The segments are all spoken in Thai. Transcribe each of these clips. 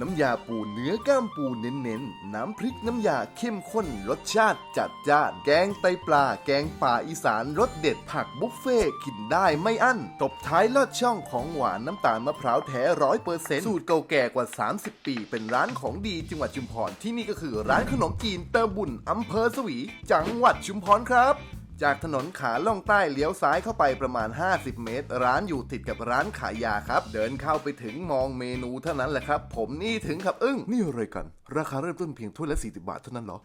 น้ำยาปูเนื้อกล้ามปูเน้นๆ น้ำพริกน้ำยาเข้มข้นรสชาติจัดจ้าน แกงไตปลา แกงป่าอีสานรสเด็ดผักบุฟเฟ่กินได้ไม่อั้น ตบท้ายลอดช่องของหวานน้ำตาลมะพร้าวแท้ร้อยเปอร์เซ็นต์สูตรเก่าแก่กว่า 30 ปี เป็นร้านของดีจังหวัดชุมพร ที่นี่ก็คือร้านขนมจีนเตอร์บุญอำเภอสวี จังหวัดชุมพรครับ จากถนนขาล่องใต้เลี้ยวซ้ายเข้าไปประมาณ 50 เมตร ร้านอยู่ติดกับร้านขายยาครับ เดินเข้าไปถึงมองเมนูเท่านั้นแหละครับ ผมนี่ถึงกับอึ้งนี่อะไรกัน ราคาเริ่มต้นเพียงถ้วยละ40บาทเท่านั้นเหรอ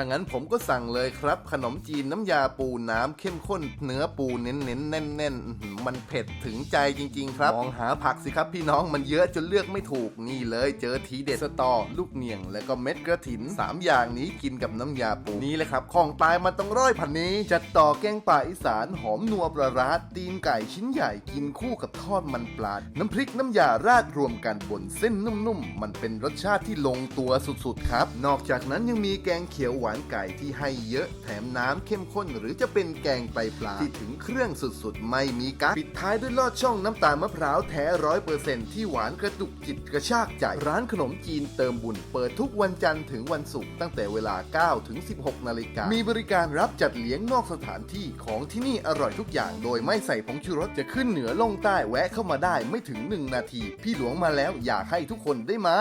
ถ้างั้นผมก็สั่งเลยครับ ขนมจีนน้ำยาปูน้ำเข้มข้นเนื้อปูเน้นๆแน่นๆอื้อหือมันเผ็ดถึงใจจริง ๆ ครับ มองหาผักสิครับพี่น้องมันเยอะจนเลือกไม่ถูกนี่เลยเจอทีเด็ดสตอ ลูกเนียง แล้วก็เม็ดกระถินสามอย่างนี้กินกับน้ำยาปูนี่แหละครับของตายมันต้องร้อยพันนี้ จัดต่อแกงป่าอีสานหอมนัวปลาร้าตีนไก่ชิ้นใหญ่กินคู่กับทอดมันปลา น้ำพริกน้ำยาราดรวมกันบนเส้นนุ่มๆมันเป็นรสชาติที่ลงตัวสุดๆครับ นอกจากนั้นยังมีแกงเขียวหวานวานไก่ที่ให้เยอะแถมน้ำเข้มข้น หรือจะเป็นแกงไตปลาที่ถึงเครื่องสุดๆ ไม่มีกั๊กปิดท้ายด้วยลอดช่องน้ำตาลมะพร้าวแท้ร้อยเปอร์เซ็นที่หวานกระตุกจิตกระชากใจ ร้านขนมจีนเติมบุญเปิดทุกวันจันทร์ถึงวันศุกร์ตั้งแต่เวลา 9 ถึง 16 นาฬิกา มีบริการรับจัดเลี้ยงนอกสถานที่ของที่นี่อร่อยทุกอย่าง โดยไม่ใส่ผงชูรสจะขึ้นเหนือลงใต้แวะเข้ามาได้ไม่ถึง 1 นาที พี่หลวงมาแล้วอยากให้ทุกคนได้มา